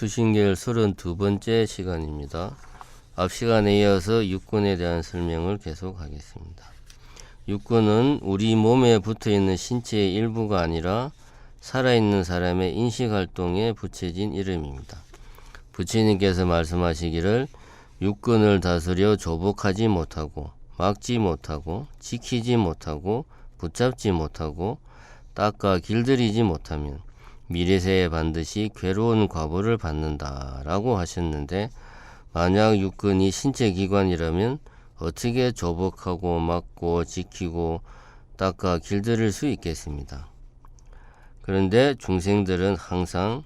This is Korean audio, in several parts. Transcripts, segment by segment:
수신계열 32번째 시간입니다. 앞 시간에 이어서 육군에 대한 설명을 계속하겠습니다. 육군은 우리 몸에 붙어 있는 신체의 일부가 아니라 살아있는 사람의 인식활동에 붙여진 이름입니다. 부처님께서 말씀하시기를 육군을 다스려 조복하지 못하고 막지 못하고 지키지 못하고 붙잡지 못하고 닦아 길들이지 못하면 미래세에 반드시 괴로운 과보를 받는다라고 하셨는데 만약 육근이 신체 기관이라면 어떻게 조복하고 막고 지키고 닦아 길들일 수 있겠습니다. 그런데 중생들은 항상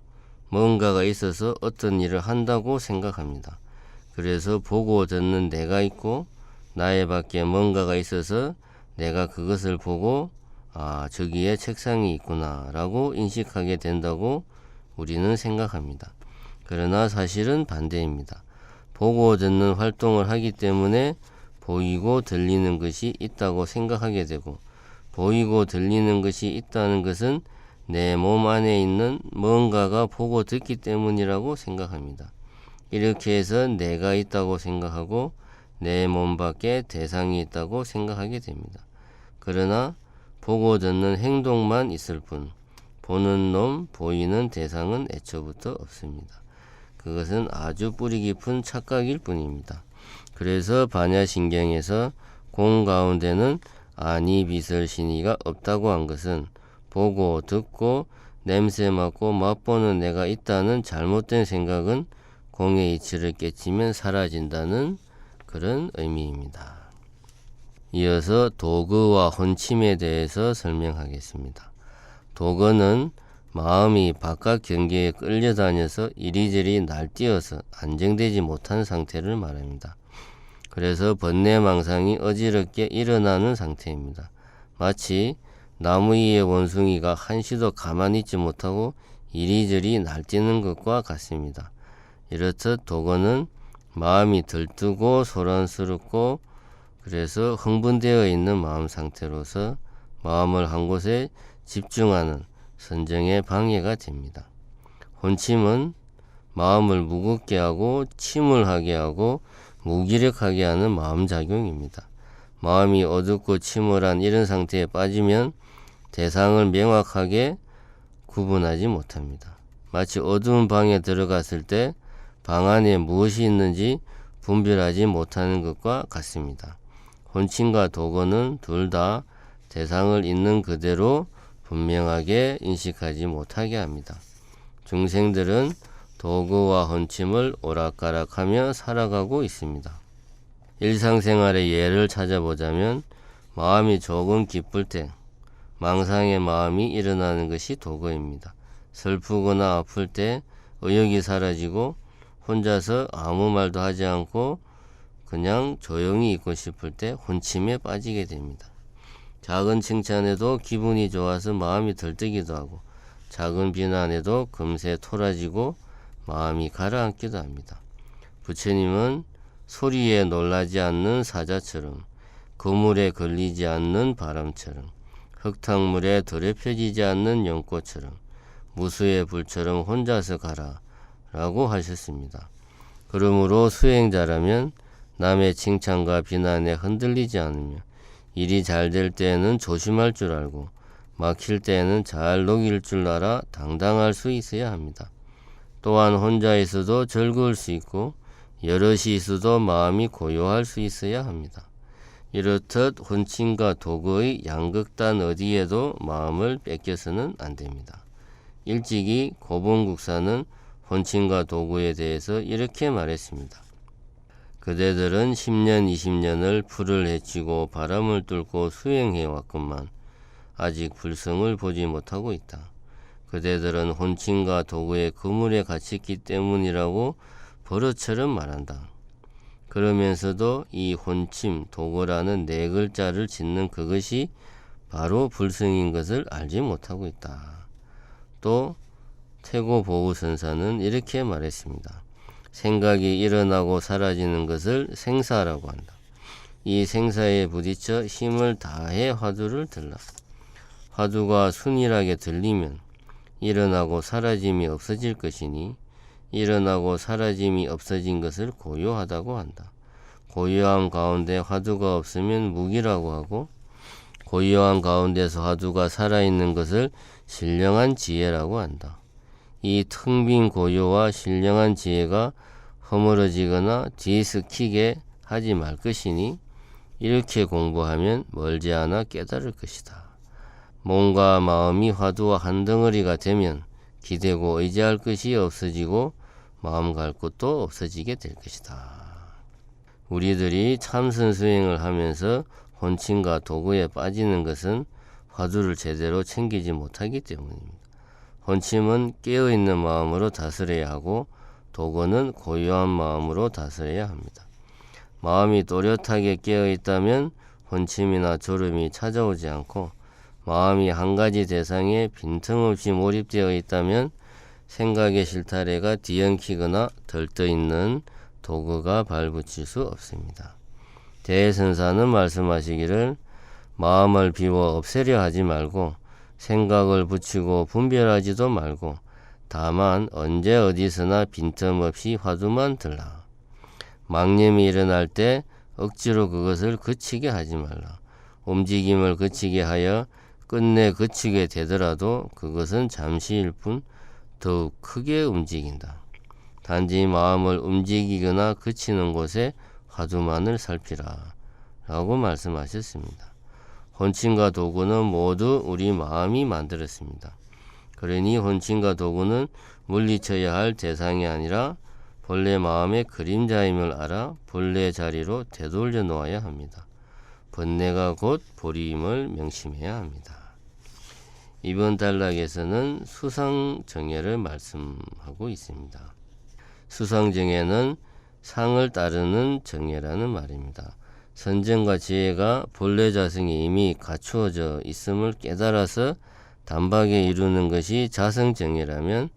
뭔가가 있어서 어떤 일을 한다고 생각합니다. 그래서 보고 듣는 내가 있고 나의 밖에 뭔가가 있어서 내가 그것을 보고 아, 저기에 책상이 있구나 라고 인식하게 된다고 우리는 생각합니다. 그러나 사실은 반대입니다. 보고 듣는 활동을 하기 때문에 보이고 들리는 것이 있다고 생각하게 되고 보이고 들리는 것이 있다는 것은 내 몸 안에 있는 뭔가가 보고 듣기 때문이라고 생각합니다. 이렇게 해서 내가 있다고 생각하고 내 몸 밖에 대상이 있다고 생각하게 됩니다. 그러나 보고 듣는 행동만 있을 뿐 보는 놈, 보이는 대상은 애초부터 없습니다. 그것은 아주 뿌리 깊은 착각일 뿐입니다. 그래서 반야신경에서 공 가운데는 아니 비설 신이가 없다고 한 것은 보고 듣고 냄새 맡고 맛보는 내가 있다는 잘못된 생각은 공의 이치를 깨치면 사라진다는 그런 의미입니다. 이어서 도그와 혼침에 대해서 설명하겠습니다. 도그는 마음이 바깥 경계에 끌려다녀서 이리저리 날뛰어서 안정되지 못한 상태를 말합니다. 그래서 번뇌망상이 어지럽게 일어나는 상태입니다. 마치 나무 위의 원숭이가 한시도 가만히 있지 못하고 이리저리 날뛰는 것과 같습니다. 이렇듯 도거는 마음이 들뜨고 소란스럽고 그래서 흥분되어 있는 마음 상태로서 마음을 한 곳에 집중하는 선정의 방해가 됩니다. 혼침은 마음을 무겁게 하고 침울하게 하고 무기력하게 하는 마음 작용입니다. 마음이 어둡고 침울한 이런 상태에 빠지면 대상을 명확하게 구분하지 못합니다. 마치 어두운 방에 들어갔을 때 방 안에 무엇이 있는지 분별하지 못하는 것과 같습니다. 혼침과 도거는 둘 다 대상을 있는 그대로 분명하게 인식하지 못하게 합니다. 중생들은 도구와 혼침을 오락가락하며 살아가고 있습니다. 일상생활의 예를 찾아보자면 마음이 조금 기쁠 때 망상의 마음이 일어나는 것이 도거입니다. 슬프거나 아플 때 의욕이 사라지고 혼자서 아무 말도 하지 않고 그냥 조용히 있고 싶을 때 혼침에 빠지게 됩니다. 작은 칭찬에도 기분이 좋아서 마음이 들뜨기도 하고 작은 비난에도 금세 토라지고 마음이 가라앉기도 합니다. 부처님은 소리에 놀라지 않는 사자처럼 그물에 걸리지 않는 바람처럼 흙탕물에 더럽혀지지 않는 연꽃처럼 무수의 불처럼 혼자서 가라 라고 하셨습니다. 그러므로 수행자라면 남의 칭찬과 비난에 흔들리지 않으며 일이 잘 될 때에는 조심할 줄 알고 막힐 때에는 잘 녹일 줄 알아 당당할 수 있어야 합니다. 또한 혼자 있어도 즐거울 수 있고 여럿이 있어도 마음이 고요할 수 있어야 합니다. 이렇듯 혼침과 도구의 양극단 어디에도 마음을 뺏겨서는 안 됩니다. 일찍이 고봉국사는 혼침과 도구에 대해서 이렇게 말했습니다. 그대들은 10년, 20년을 풀을 헤치고 바람을 뚫고 수행해 왔건만 아직 불성을 보지 못하고 있다. 그대들은 혼침과 도구의 그물에 갇혔기 때문이라고 버릇처럼 말한다. 그러면서도 이 혼침, 도구라는 네 글자를 짓는 그것이 바로 불성인 것을 알지 못하고 있다. 또 태고 보우 선사는 이렇게 말했습니다. 생각이 일어나고 사라지는 것을 생사라고 한다. 이 생사에 부딪혀 힘을 다해 화두를 들라. 화두가 순일하게 들리면 일어나고 사라짐이 없어질 것이니 일어나고 사라짐이 없어진 것을 고요하다고 한다. 고요함 가운데 화두가 없으면 무기라고 하고 고요함 가운데서 화두가 살아있는 것을 신령한 지혜라고 한다. 이 텅 빈 고요와 신령한 지혜가 허물어지거나 뒤스키게 하지 말 것이니 이렇게 공부하면 멀지 않아 깨달을 것이다. 몸과 마음이 화두와 한 덩어리가 되면 기대고 의지할 것이 없어지고 마음 갈 곳도 없어지게 될 것이다. 우리들이 참선 수행을 하면서 혼침과 도구에 빠지는 것은 화두를 제대로 챙기지 못하기 때문입니다. 혼침은 깨어있는 마음으로 다스려야 하고 도구는 고요한 마음으로 다스려야 합니다. 마음이 또렷하게 깨어있다면 혼침이나 졸음이 찾아오지 않고 마음이 한 가지 대상에 빈틈없이 몰입되어 있다면 생각의 실타래가 뒤엉키거나 들떠있는 도구가 발붙일 수 없습니다. 대선사는 말씀하시기를 마음을 비워 없애려 하지 말고 생각을 붙이고 분별하지도 말고 다만 언제 어디서나 빈틈없이 화두만 들라. 망념이 일어날 때 억지로 그것을 그치게 하지 말라. 움직임을 그치게 하여 끝내 그치게 되더라도 그것은 잠시일 뿐 더욱 크게 움직인다. 단지 마음을 움직이거나 그치는 곳에 화두만을 살피라. 라고 말씀하셨습니다. 혼침과 도구는 모두 우리 마음이 만들었습니다. 그러니 혼침과 도구는 물리쳐야 할 대상이 아니라 본래 마음의 그림자임을 알아 본래 자리로 되돌려 놓아야 합니다. 번뇌가 곧 보리임을 명심해야 합니다. 이번 단락에서는 수상정예를 말씀하고 있습니다. 수상정예는 상을 따르는 정예라는 말입니다. 선정과 지혜가 본래 자성이 이미 갖추어져 있음을 깨달아서 단박에 이루는 것이 자성정예라면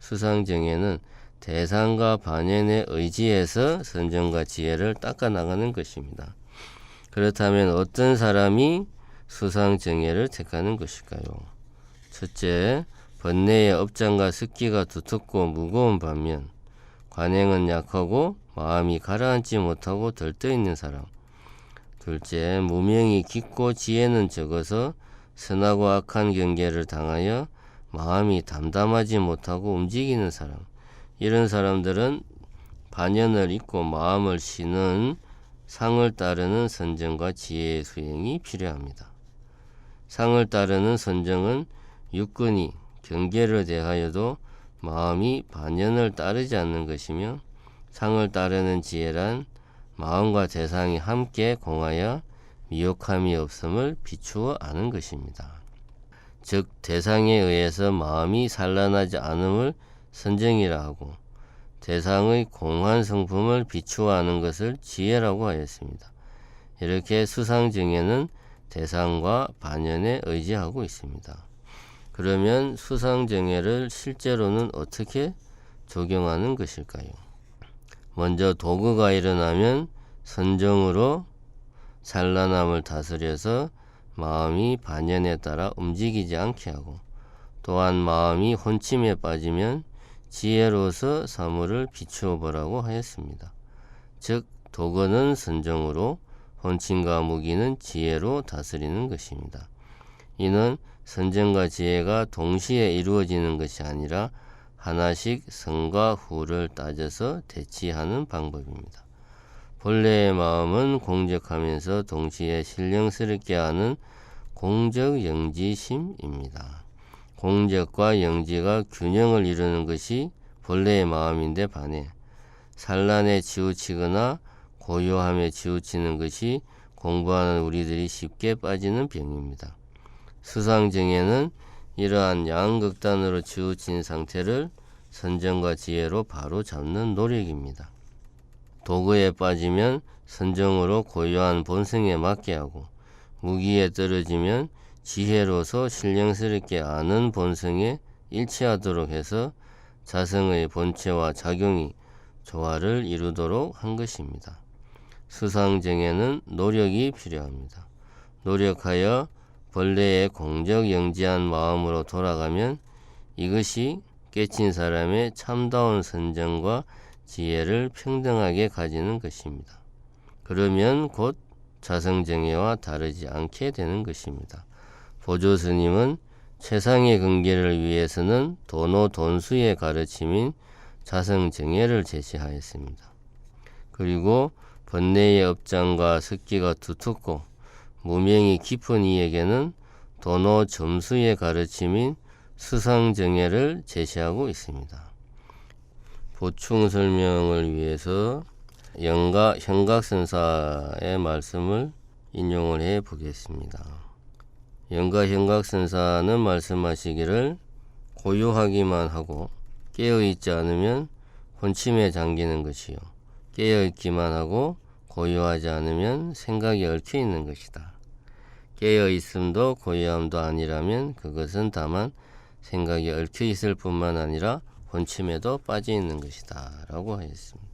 수상정예는 대상과 반연에 의지해서 선정과 지혜를 닦아 나가는 것입니다. 그렇다면 어떤 사람이 수상정예를 택하는 것일까요? 첫째, 번뇌의 업장과 습기가 두텁고 무거운 반면 관행은 약하고 마음이 가라앉지 못하고 들떠 있는 사람. 둘째, 무명이 깊고 지혜는 적어서 선하고 악한 경계를 당하여 마음이 담담하지 못하고 움직이는 사람. 이런 사람들은 반연을 잊고 마음을 쉬는 상을 따르는 선정과 지혜의 수행이 필요합니다. 상을 따르는 선정은 육근이 경계를 대하여도 마음이 반연을 따르지 않는 것이며 상을 따르는 지혜란 마음과 대상이 함께 공하여 미혹함이 없음을 비추어 아는 것입니다. 즉 대상에 의해서 마음이 산란하지 않음을 선정이라 하고 대상의 공한 성품을 비추어 아는 것을 지혜라고 하였습니다. 이렇게 수상정에는 대상과 반연에 의지하고 있습니다. 그러면 수상정예를 실제로는 어떻게 적용하는 것일까요? 먼저 도구가 일어나면 선정으로 산란함을 다스려서 마음이 반연에 따라 움직이지 않게 하고 또한 마음이 혼침에 빠지면 지혜로서 사물을 비추어 보라고 하였습니다. 즉 도구는 선정으로 혼침과 무기는 지혜로 다스리는 것입니다. 이는 선정과 지혜가 동시에 이루어지는 것이 아니라 하나씩 성과 후를 따져서 대치하는 방법입니다. 본래의 마음은 공적하면서 동시에 신령스럽게 하는 공적 영지심입니다. 공적과 영지가 균형을 이루는 것이 본래의 마음인데 반해 산란에 치우치거나 고요함에 치우치는 것이 공부하는 우리들이 쉽게 빠지는 병입니다. 수상정에는 이러한 양극단으로 치우친 상태를 선정과 지혜로 바로 잡는 노력입니다. 도구에 빠지면 선정으로 고요한 본성에 맞게 하고 무기에 떨어지면 지혜로서 신령스럽게 아는 본성에 일치하도록 해서 자성의 본체와 작용이 조화를 이루도록 한 것입니다. 수상정에는 노력이 필요합니다. 노력하여 본래의 공적 영지한 마음으로 돌아가면 이것이 깨친 사람의 참다운 선정과 지혜를 평등하게 가지는 것입니다. 그러면 곧 자성정예와 다르지 않게 되는 것입니다. 보조 스님은 최상의 근계를 위해서는 도노 돈수의 가르침인 자성정예를 제시하였습니다. 그리고 번뇌의 업장과 습기가 두텁고 무명이 깊은 이에게는 도노 점수의 가르침인 수상정예를 제시하고 있습니다. 보충 설명을 위해서 영가 현각선사의 말씀을 인용을 해 보겠습니다. 영가 현각선사는 말씀하시기를 고요하기만 하고 깨어 있지 않으면 혼침에 잠기는 것이요 깨어 있기만 하고 고요하지 않으면 생각이 얽혀 있는 것이다. 깨어 있음도 고요함도 아니라면 그것은 다만 생각이 얽혀 있을 뿐만 아니라 혼침에도 빠져 있는 것이다. 라고 하였습니다.